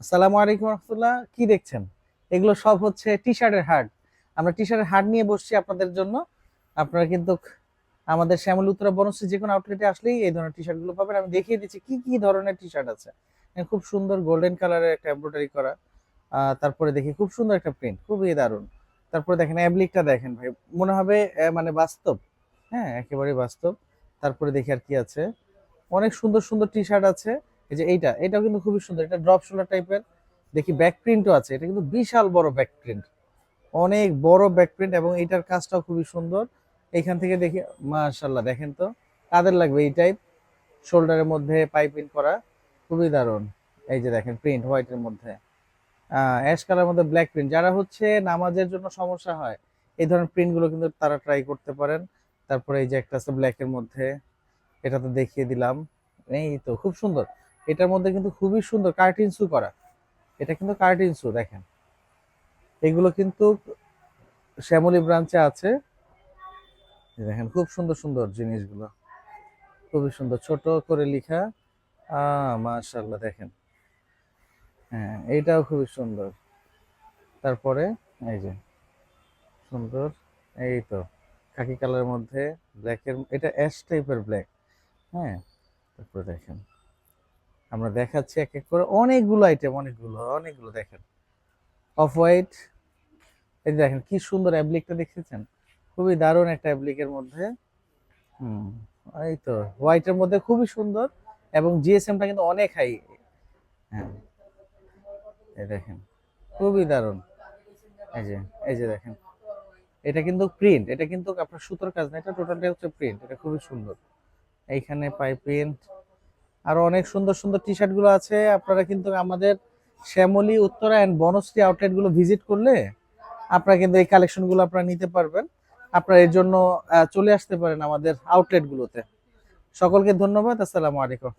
আসসালামু আলাইকুম রহমতুল্লাহ। কি দেখছেন? এগুলো সব হচ্ছে টি শার্টের হাট। আমরা টি শার্টের হাট নিয়ে বসছি আপনাদের জন্য। আপনারা কিন্তু আমাদের শ্যামল উত্তরা বনশ্রী যে কোনো আউটলেটে আসলেই এই ধরনের টি শার্টগুলো পাবেন। আমি দেখিয়ে দিচ্ছি কি কি ধরনের টি শার্ট আছে খুব সুন্দর গোল্ডেন কালারের একটা এমব্রয়ডারি করা। তারপরে দেখি খুব সুন্দর একটা প্রিন্ট খুবই দারুণ। তারপরে দেখেন অ্যাবলিকটা দেখেন ভাই। মনে হবে মানে বাস্তব। হ্যাঁ একেবারে বাস্তব। তারপরে দেখি আর কি আছে। অনেক সুন্দর সুন্দর টি শার্ট আছে। এই যে এইটা, এটাও কিন্তু খুবই সুন্দর। এটা ড্রপ শোল্ডার টাইপের দেখি ব্যাক প্রিন্টও আছে। এটা কিন্তু বিশাল বড় ব্যাক প্রিন্ট অনেক বড় ব্যাক প্রিন্ট এবং এইটার কাজটাও খুবই সুন্দর। এইখান থেকে দেখি মাশাল্লাহ দেখেন তো। কাদের লাগবে এই টাইপ শোল্ডারের মধ্যে পাইপিং করা। খুবই দারুণ। এই যে দেখেন প্রিন্ট হোয়াইটের মধ্যে। অ্যাশ কালার মধ্যে ব্ল্যাক প্রিন্ট যারা হচ্ছে নামাজের জন্য সমস্যা হয়, এই ধরনের প্রিন্টগুলো কিন্তু তারা ট্রাই করতে পারেন। তারপরে এই যে একটা আছে ব্ল্যাকের মধ্যে। এটা তো দেখিয়ে দিলাম। এই তো, খুব সুন্দর। এটার মধ্যে কিন্তু খুবই সুন্দর কার্টিন শু করা। এটা কিন্তু কার্টিন শু দেখেন। এগুলো কিন্তু শ্যামলী ব্রাঞ্চে আছে। দেখেন, খুব সুন্দর সুন্দর জিনিসগুলো। খুবই সুন্দর, ছোট করে লেখা। মাশাল্লাহ দেখেন। হ্যাঁ এইটাও খুবই সুন্দর। তারপরে, এই যে, সুন্দর, এই তো খাকি কালারের মধ্যে ব্ল্যাকের এটা অ্যাশ টাইপের ব্ল্যাক হ্যাঁ তারপরে দেখেন। আমরা দেখাচ্ছি এক এক করে অনেকগুলো আইটেম অনেকগুলো অনেকগুলো দেখেন। অফ হোয়াইট এই যে দেখেন, কি সুন্দর অ্যাবলিকটা দেখেছেন খুবই দারুণ একটা অ্যাবলিকের মধ্যে। হুম, এই তো হোয়াইটের মধ্যে খুবই সুন্দর এবং জিএসএমটা কিন্তু অনেক হাই হ্যাঁ এই দেখেন, খুবই দারুণ। এই যে এই যে দেখেন, এটা কিন্তু প্রিন্ট এটা কিন্তু আপনার সুতোর কাজ না, এটা টোটালটা হচ্ছে প্রিন্ট এটা খুবই সুন্দর। এইখানে পাই প্রিন্ট আরও অনেক সুন্দর সুন্দর টি শার্টগুলো আছে। আপনারা কিন্তু আমাদের শ্যামলী, উত্তরা অ্যান্ড বনশ্রী আউটলেটগুলো ভিজিট করলে আপনারা কিন্তু এই কালেকশনগুলো আপনারা নিতে পারবেন। আপনারা এর জন্য চলে আসতে পারেন আমাদের আউটলেট গুলোতে। সকলকে ধন্যবাদ। আসসালামু আলাইকুম